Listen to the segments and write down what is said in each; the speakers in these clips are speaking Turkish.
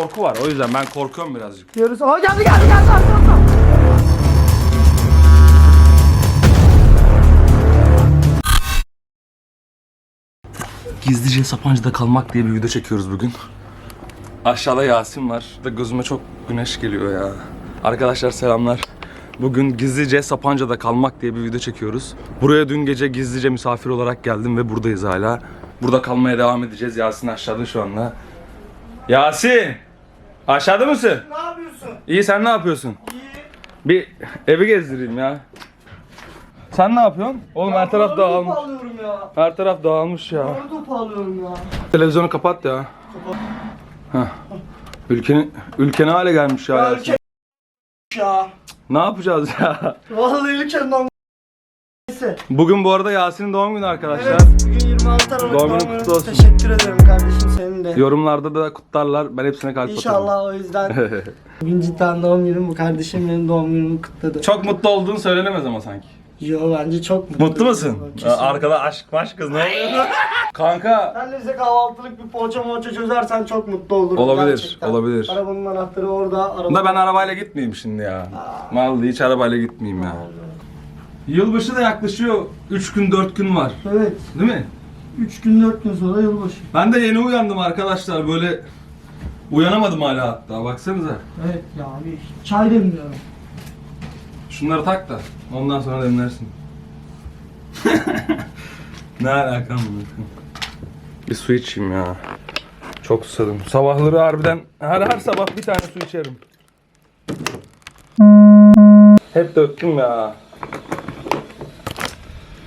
korku var. O yüzden ben korkuyorum birazcık. Diyoruz. Aa geldi geldi geldi. Arka, arka. Gizlice Sapanca'da kalmak diye bir video çekiyoruz bugün. Aşağıda Yasin var. Da gözüme çok güneş geliyor ya. Arkadaşlar selamlar. Bugün gizlice Sapanca'da kalmak diye bir video çekiyoruz. Buraya dün gece gizlice misafir olarak geldim ve buradayız hala. Burada kalmaya devam edeceğiz. Yasin aşağıda şu anda. Yasin! Aşağıda mısın? Ne yapıyorsun? İyi sen ne yapıyorsun? İyi. Bir evi gezdireyim ya. Sen ne yapıyorsun? Oğlum her taraf dağılmış. ya. Her taraf dağılmış ya. Doğru toparlıyorum ya. Televizyonu kapat ya. Heh. Ülkenin ülke ne hale gelmiş ya. Ya Yasin? ülke ya. Ne yapacağız ya? Vallahi Neyse. Bugün bu arada Yasin'in doğum günü arkadaşlar. Evet bugün 26 Aralık Doğum günün kutlu olsun. Teşekkür ederim kardeşim senin de. Yorumlarda da kutlarlar. Ben hepsine kalp atarım. İnşallah o yüzden. Bugün cidden doğum günüm bu kardeşim benim doğum günümü kutladı. Çok mutlu olduğunu söylenemez ama sanki. Yo bence çok mutlu. Mutlu musun? Kesin. Arkada aşk maş kız ne oluyor? Kanka Sen de bize kahvaltılık bir poğaça moğaça çözersen çok mutlu olurum. Olabilir, gerçekten. olabilir. Arabanın anahtarı orada. Araba... da ben arabayla gitmeyeyim şimdi ya. Vallahi hiç arabayla gitmeyeyim ya. Yılbaşı da yaklaşıyor. 3 gün 4 gün var. Evet. Değil mi? 3 gün 4 gün sonra yılbaşı. Ben de yeni uyandım arkadaşlar böyle uyanamadım hala hatta baksanıza. Evet ya bir çay demliyorum. Şunları tak da ondan sonra demlersin. ne alakam var? Bir su içeyim ya. Çok susadım. Sabahları harbiden her her sabah bir tane su içerim. Hep döktüm ya.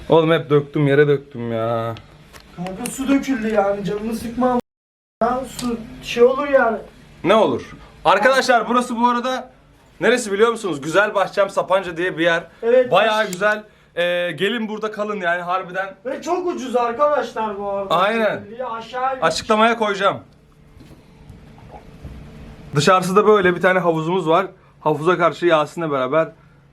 Oğlum hep döktüm yere döktüm ya. Kanka su döküldü yani canını sıkma. Ya su şey olur yani. Ne olur? Arkadaşlar burası bu arada neresi biliyor musunuz? Güzel Bahçem Sapanca diye bir yer. Evet. Bayağı güzel. Ee, gelin burada kalın yani harbiden. Ve çok ucuz arkadaşlar bu arada. Aynen. Aşağı Açıklamaya koyacağım. Dışarısı da böyle bir tane havuzumuz var. Havuza karşı Yasin'le beraber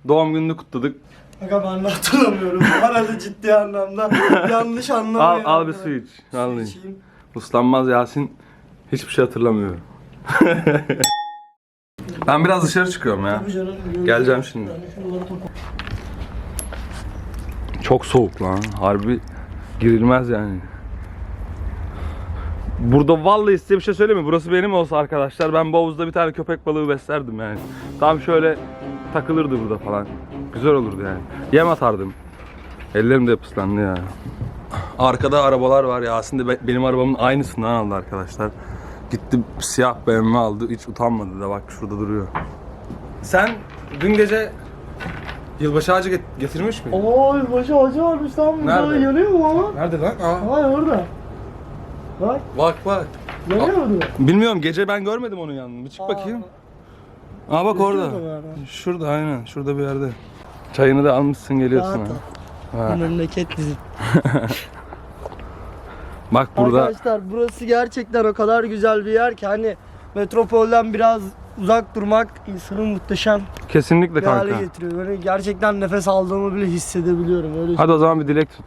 doğum gününü kutladık. Kanka ben de hatırlamıyorum. Arada ciddi anlamda yanlış Al, anlamayın. al bir su iç. Su Vallahi. içeyim. Uslanmaz Yasin hiçbir şey hatırlamıyor. ben biraz dışarı çıkıyorum ya. Tabii canım, Geleceğim şimdi. Ben şuraları topa- Çok soğuk lan. Harbi girilmez yani. Burada vallahi size bir şey söyleyeyim mi? Burası benim olsa arkadaşlar ben bu havuzda bir tane köpek balığı beslerdim yani. Tam şöyle takılırdı burada falan. Güzel olurdu yani. Yem atardım. Ellerim de ıslandı ya. Arkada arabalar var. De be- benim arabamın aynısından aldı arkadaşlar. Gitti siyah BMW aldı. Hiç utanmadı da bak şurada duruyor. Sen dün gece yılbaşı ağacı get- getirmiş miydin? Oy başı acı varmış lan burada. Nerede? Yanıyor mu ama? Nerede lan? Aa. Vay orada. Bak Bak bak. yanıyor mu? Bilmiyorum gece ben görmedim onun yanını. Bir çık bakayım. Aa bak orada. Şurada aynen. Şurada bir yerde. Çayını da almışsın geliyorsun Rahat ha. Memleket bizim. Bak burada. Arkadaşlar burası gerçekten o kadar güzel bir yer ki hani metropolden biraz uzak durmak insanı muhteşem Kesinlikle bir hale kanka. getiriyor. Böyle gerçekten nefes aldığımı bile hissedebiliyorum. Öyle Hadi o zaman bir dilek tut.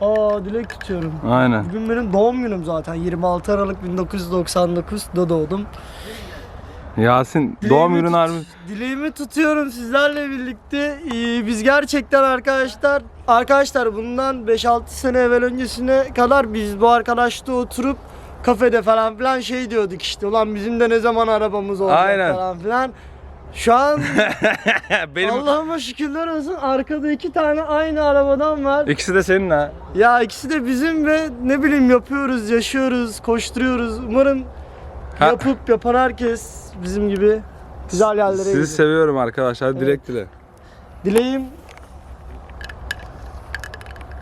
Aa dilek tutuyorum. Aynen. Bugün benim doğum günüm zaten. 26 Aralık 1999'da doğdum. Yasin doğum günün harbi. Dileğimi tutuyorum sizlerle birlikte. Ee, biz gerçekten arkadaşlar arkadaşlar bundan 5-6 sene evvel öncesine kadar biz bu arkadaşla oturup kafede falan filan şey diyorduk işte ulan bizim de ne zaman arabamız olacak Aynen. falan filan. Şu an Benim Allah'ıma şükürler olsun arkada iki tane aynı arabadan var. ikisi de senin ha. Ya ikisi de bizim ve ne bileyim yapıyoruz, yaşıyoruz, koşturuyoruz. Umarım Ha. yapıp yapan herkes bizim gibi güzel yerlere Sizi gelir. seviyorum arkadaşlar. Dilek dile. Dileğim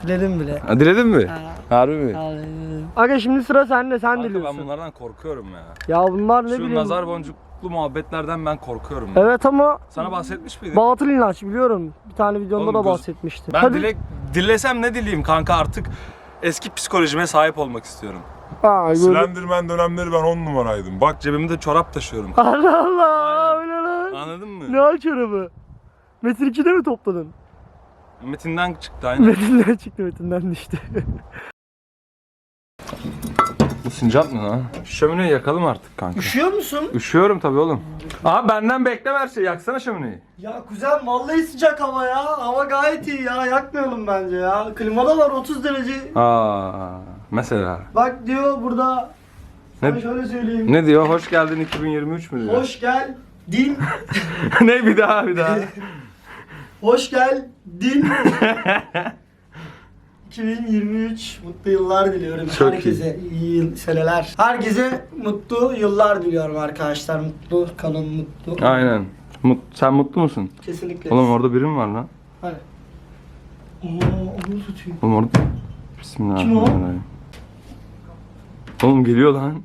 Diledim bile. Ha, diledin mi? Harbi mi? Aga şimdi sıra sende sen Kanka diliyorsun. ben bunlardan korkuyorum ya. Ya bunlar ne Şu bileyim. nazar boncuklu muhabbetlerden ben korkuyorum. ya. Evet ama Sana bahsetmiş miydim? batıl inanç biliyorum. Bir tane videonda Oğlum da göz- bahsetmişti. Ben Hadi. dilek dilesem ne dileyim kanka artık eski psikolojime sahip olmak istiyorum. Ha, böyle- Slenderman dönemleri ben 10 numaraydım. Bak Cebimde çorap taşıyorum. Allah Allah öyle lan. Anladın mı? Ne aç arabı? Metin 2'de mi topladın? Metinden çıktı aynen. Metinden çıktı metinden düştü. sincap ne lan? Şömineyi yakalım artık kanka. Üşüyor musun? Üşüyorum tabii oğlum. Abi benden bekleme her şeyi. Yaksana şömineyi. Ya kuzen vallahi sıcak hava ya. Hava gayet iyi ya. Yakmayalım bence ya. Klimada var 30 derece. Aa, mesela. Bak diyor burada. Ne- şöyle söyleyeyim. Ne diyor? Hoş geldin 2023 mü diyor? Hoş gel din. ne bir daha bir daha. Hoş gel din. 2023 mutlu yıllar diliyorum Çok herkese. iyi yıl- seneler. Herkese mutlu yıllar diliyorum arkadaşlar. Mutlu kalın mutlu. Aynen. Mut, sen mutlu musun? Kesinlikle. Oğlum orada biri mi var lan? Hani. Oo, onu tutayım. Oğlum orada... Bismillahirrahmanirrahim. Oğlum geliyor lan.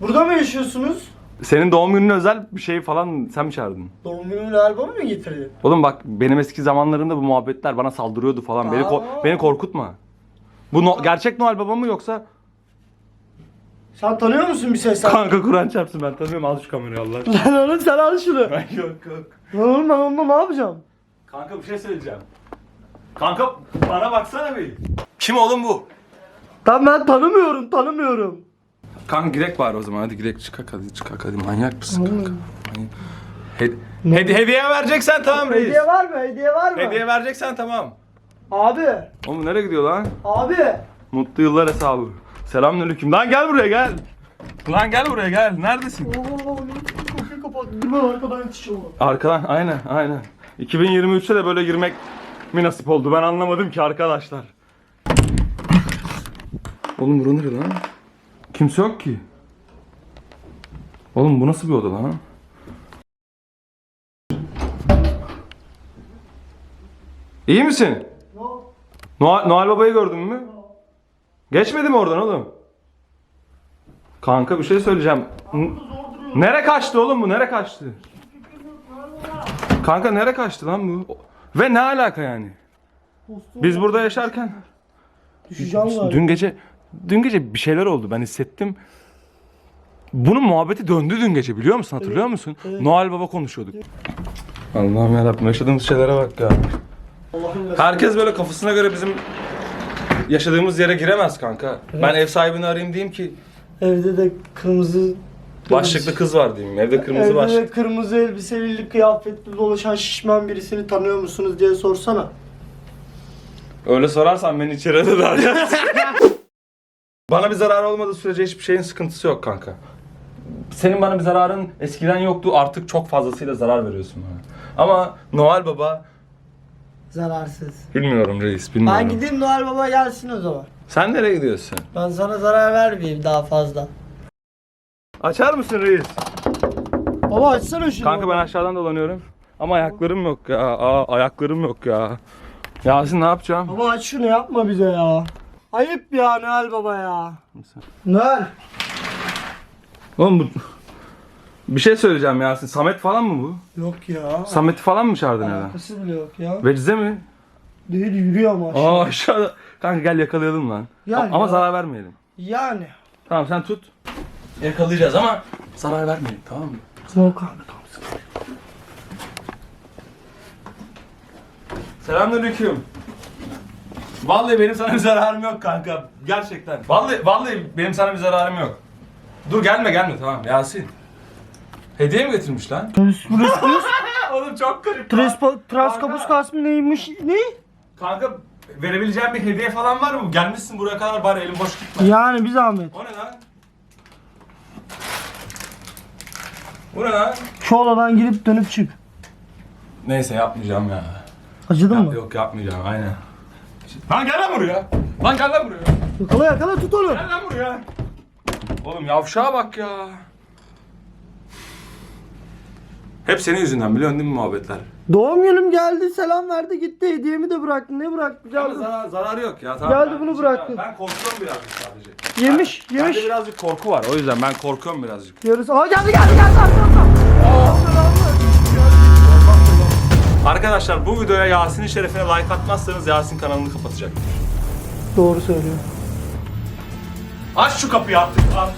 Burada mı yaşıyorsunuz? Senin doğum gününe özel bir şey falan sen mi çağırdın? Doğum günümün albümü mü getirdin? Oğlum bak benim eski zamanlarında bu muhabbetler bana saldırıyordu falan. Beni ko- Aa. beni korkutma. Bu no- gerçek Noel Baba mı yoksa Sen tanıyor musun bir sesler? kanka Kur'an çarpsın ben tanıyorum al şu kamerayı Allah aşkına. Lan oğlum sen al şunu. Lan yok yok. oğlum ben onunla ne yapacağım? Kanka bir şey söyleyeceğim. Kanka bana baksana bir. Kim oğlum bu? Ben ben tanımıyorum tanımıyorum. Kanka gidek bari o zaman hadi gidek çıkak hadi çıkak hadi manyak mısın kanka? Oğlum. Manyak. Hed- hedi- hediye vereceksen tamam reis. Hediye var mı? Hediye var mı? Hediye vereceksen tamam. Abi. Oğlum nereye gidiyor lan? Abi. Mutlu yıllar hesabı. Selamünaleyküm. Lan gel buraya gel. Lan gel buraya gel. Neredesin? Oo, kapıyı kapat. Girme arkadan yetişiyor. Arkadan aynen aynen. 2023'te de böyle girmek mi nasip oldu ben anlamadım ki arkadaşlar. Oğlum bura nere lan? Kimse yok ki. Oğlum bu nasıl bir oda lan? İyi misin? Yok. Noel, Noel Baba'yı gördün mü? Geçmedi mi oradan oğlum? Kanka bir şey söyleyeceğim. Nere kaçtı oğlum bu? Nere kaçtı? Kanka nere kaçtı lan bu? Ve ne alaka yani? Biz burada yaşarken Düşeceğim dün gece dün gece bir şeyler oldu ben hissettim. Bunun muhabbeti döndü dün gece biliyor musun? Hatırlıyor musun? Noel Baba konuşuyorduk. Allah'ım yarabbim yaşadığımız şeylere bak ya. Herkes böyle kafasına göre bizim yaşadığımız yere giremez kanka. Ben ev sahibini arayayım diyeyim ki Evde de kırmızı başlıklı kız var diyeyim. Evde kırmızı Evde başlık. de kırmızı elbiseli kıyafetli dolaşan şişman birisini tanıyor musunuz diye sorsana. Öyle sorarsan beni içeri de arayacaksın. bana bir zarar olmadığı sürece hiçbir şeyin sıkıntısı yok kanka. Senin bana bir zararın eskiden yoktu artık çok fazlasıyla zarar veriyorsun bana. Ama Noel Baba Zararsız. bilmiyorum reis bilmiyorum. Ben gideyim Noel Baba gelsin o zaman. Sen nereye gidiyorsun? Ben sana zarar vermeyeyim daha fazla. Açar mısın reis? Baba açsana şunu. Kanka ben aşağıdan dolanıyorum. Ama ayaklarım yok ya. Aa, ayaklarım yok ya. Yasin ne yapacağım? Baba aç şunu yapma bize ya. Ayıp ya Noel Baba ya. Noel. Oğlum bu... Bir şey söyleyeceğim Yasin. Samet falan mı bu? Yok ya. Samet'i falan mı çağırdın eve? Alakası bile yok ya. Vecize mi? Değil yürüyor ama aşağı. Aa aşağıda. Kanka gel yakalayalım lan. Gel ama ya. zarar vermeyelim. Yani. Tamam sen tut. Yakalayacağız ama zarar vermeyelim tamam mı? Yok abi tamam. Selamünaleyküm. Vallahi benim sana bir zararım yok kanka. Gerçekten. Vallahi vallahi benim sana bir zararım yok. Dur gelme gelme tamam Yasin. Hediye mi getirmiş lan? Oğlum çok garip. lan. Trespo, Traskopus kasmı neymiş? Ne? Kanka verebileceğim bir hediye falan var mı? Gelmişsin buraya kadar bari elim boş gitme. Yani bir zahmet. O ne lan? Bu ne lan? Şu odadan girip dönüp çık. Neyse yapmayacağım ya. Acıdın mı? Yok yapmayacağım aynen. Lan gel lan buraya. Lan gel lan buraya. Yakala yakala tut onu. Gel lan buraya. Oğlum yavşağa bak ya. Hep senin yüzünden biliyorsun değil mi muhabbetler? Doğum günüm geldi selam verdi gitti hediyemi de bıraktı ne bıraktı Ama geldi. zarar, zararı yok ya. Tamam, Geldi ben- bunu bıraktı. Ben korkuyorum birazcık sadece. Yemiş Bende yemiş. birazcık korku var o yüzden ben korkuyorum birazcık. Yarısı. Aa geldi geldi geldi arkamda. Arkadaşlar bu videoya Yasin'in şerefine like atmazsanız Yasin kanalını kapatacak. Doğru söylüyor. Aç şu kapıyı artık. artık.